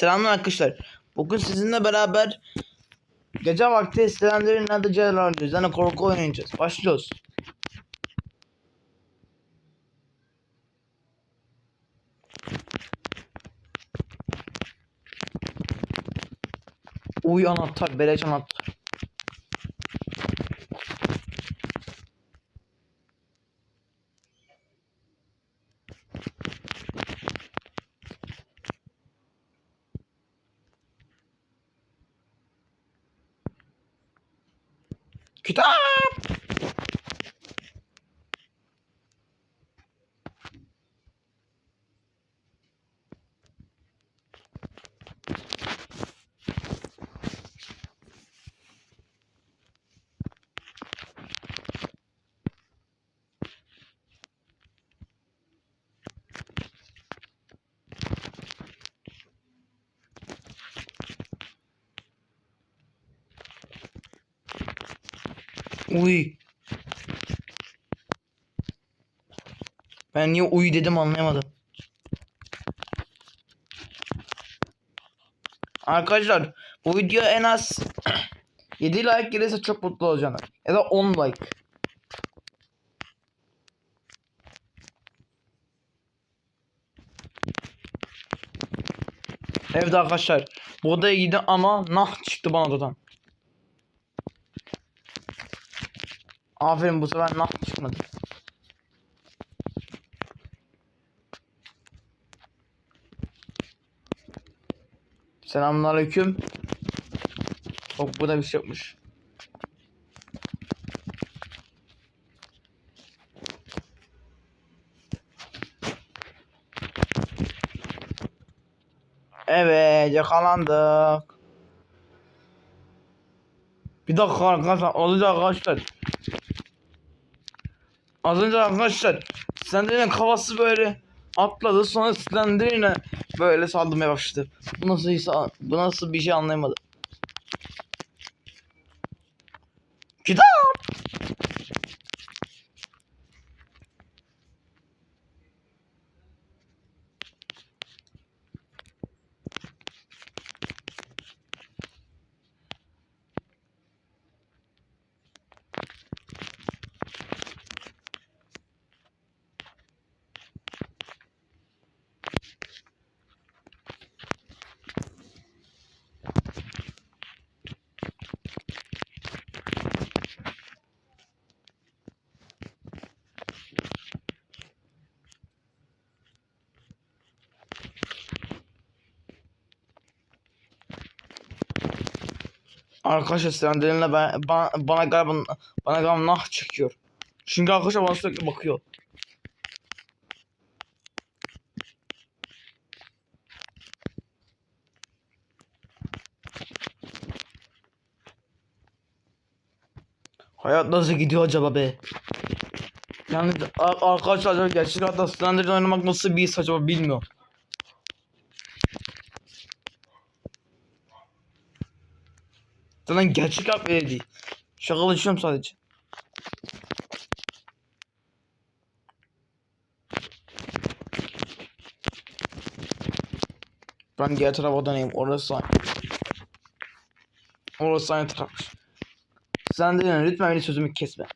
Selamlar arkadaşlar. Bugün sizinle beraber gece vakti isteyenlerin nerede cezalar oynayacağız. Yani korku oynayacağız. Başlıyoruz. Uy anahtar, beleş anahtar. Kitap. Uy. Ben niye uy dedim anlayamadım. Arkadaşlar bu video en az 7 like gelirse çok mutlu olacağım. Ya da 10 like. Evet arkadaşlar bu odaya gidi ama nah çıktı bana odadan. Aferin bu sefer nah çıkmadı. Selamünaleyküm. Çok burada bir şey yokmuş. Evet yakalandık. Bir dakika arkadaşlar önce arkadaşlar. Az önce arkadaşlar Slender'in kafası böyle atladı sonra Slender'ine böyle saldırmaya başladı. Bu nasıl bu nasıl bir şey anlayamadım. Kitap. Arkadaşlar Slender'inle ben, bana, bana galiba bana galiba nah çekiyor. Çünkü arkadaşlar bana sürekli bakıyor. Hayat nasıl gidiyor acaba be? Yani arkadaşlar gerçek hayatta Slender'in oynamak nasıl bir his acaba bilmiyorum. Zaten gerçek hayat böyle değil. Şakalaşıyorum sadece. Ben diğer tarafa odanayım. Orası aynı. Orası aynı tarafmış. Sen de lütfen beni sözümü kesme.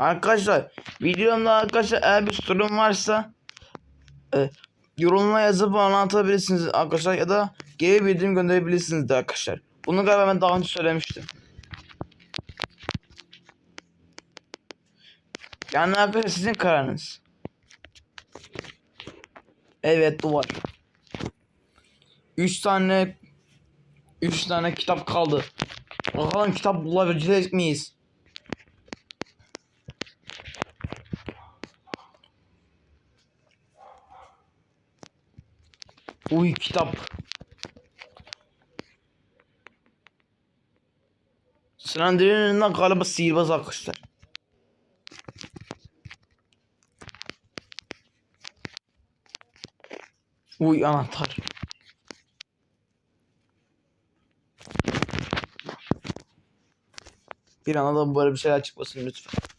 Arkadaşlar videomda arkadaşlar eğer bir sorun varsa e, yorumlara yazıp bana atabilirsiniz arkadaşlar ya da geri bildirim gönderebilirsiniz de arkadaşlar. Bunu galiba ben daha önce söylemiştim. Yani arkadaşlar sizin kararınız. Evet duvar. 3 tane 3 tane kitap kaldı. Bakalım kitap bulabilecek miyiz? Uy kitap. Slender'in galiba sihirbaz arkadaşlar. Uy anahtar. Bir anda böyle bir şeyler çıkmasın lütfen.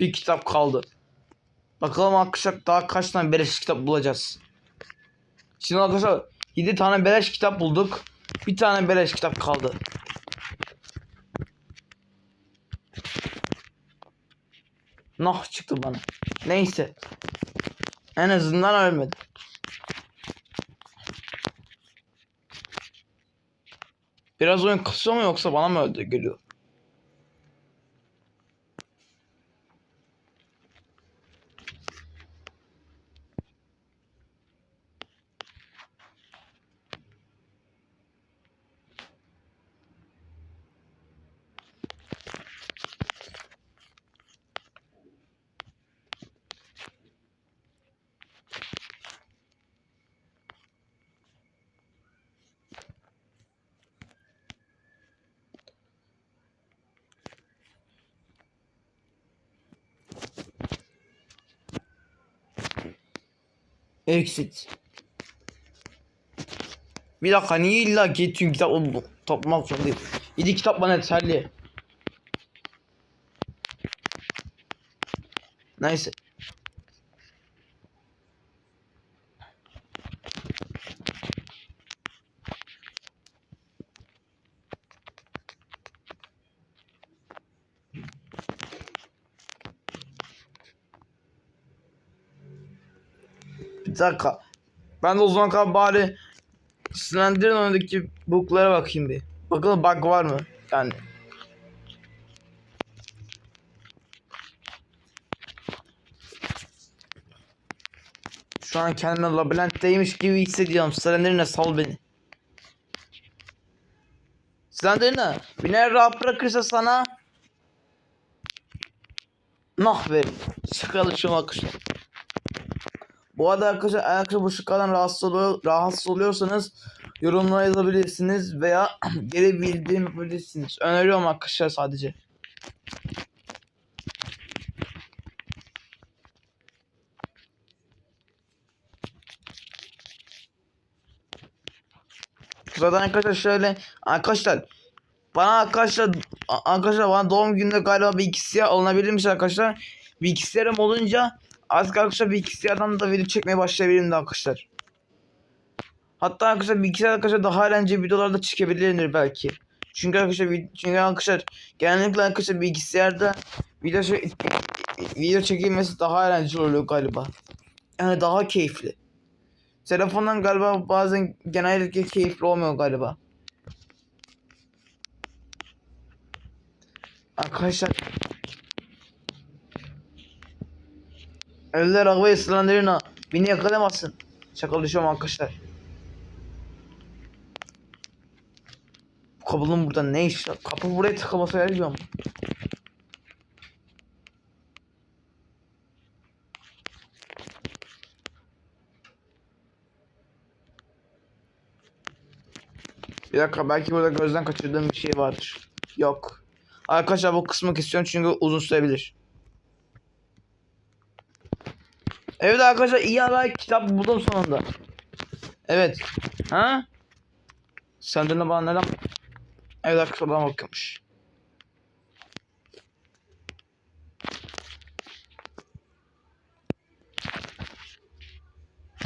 Bir kitap kaldı. Bakalım arkadaşlar daha kaç tane beleş kitap bulacağız. Şimdi arkadaşlar 7 tane beleş kitap bulduk. Bir tane beleş kitap kaldı. Nah çıktı bana. Neyse. En azından ölmedi. Biraz oyun kısıyor mu yoksa bana mı öldü geliyor? Exit. Bir dakika niye illa tüm kitap oldu? Toplamak zorundayım. 7 kitap bana yeterli. Neyse. Dakika. Ben de o zaman kadar bari Slender'in önündeki booklara bakayım bir. Bakalım bug var mı? Yani. Şu an kendime labirentteymiş gibi hissediyorum. Slender'ine sal beni. Slender'ine beni rahat bırakırsa sana nah verin. Şakalı şu akışlar. Bu arada arkadaşlar arkadaşlar bu şakadan rahatsız, oluyor, rahatsız oluyorsanız yorumlara yazabilirsiniz veya geri bildirim yapabilirsiniz. Öneriyorum arkadaşlar sadece. Zaten arkadaşlar şöyle arkadaşlar bana arkadaşlar arkadaşlar bana doğum gününde galiba bilgisayar alınabilirmiş arkadaşlar. Bilgisayarım olunca artık arkadaşlar bilgisayardan da video çekmeye başlayabilirim de arkadaşlar. Hatta arkadaşlar bilgisayar arkadaşlar daha eğlenceli videolarda çekebilir belki. Çünkü arkadaşlar çünkü arkadaşlar genellikle arkadaşlar bilgisayarda video video çekilmesi daha eğlenceli oluyor galiba. Yani daha keyifli. Telefondan galiba bazen genellikle keyifli olmuyor galiba. Arkadaşlar Eller arabayı sırlandırına beni yakalayamazsın. Şakalaşıyorum arkadaşlar. Bu kapının burada ne iş? Kapı buraya tıkaması gerekiyor mu? Bir dakika belki burada gözden kaçırdığım bir şey vardır. Yok. Arkadaşlar bu kısmı kesiyorum çünkü uzun sürebilir. Evet arkadaşlar iyi haber kitap buldum sonunda. Evet. Ha? Senden de bana neden? Evet arkadaşlar bana bakıyormuş.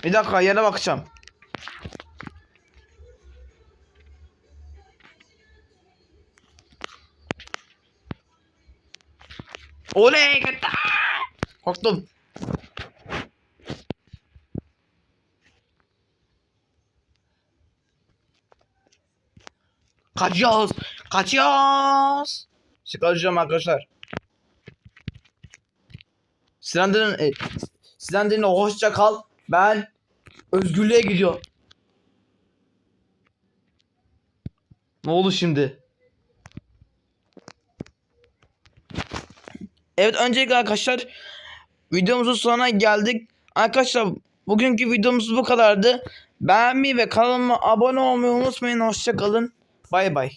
Bir dakika yere bakacağım. Oley gitti. Korktum. Kaçıyoruz. Kaçıyoruz. Çıkaracağım arkadaşlar. Silendir'in e, Silendir'in hoşça kal. Ben özgürlüğe gidiyorum. Ne oldu şimdi? Evet öncelikle arkadaşlar videomuzun sonuna geldik. Arkadaşlar bugünkü videomuz bu kadardı. Beğenmeyi ve kanalıma abone olmayı unutmayın. Hoşçakalın. Bye bye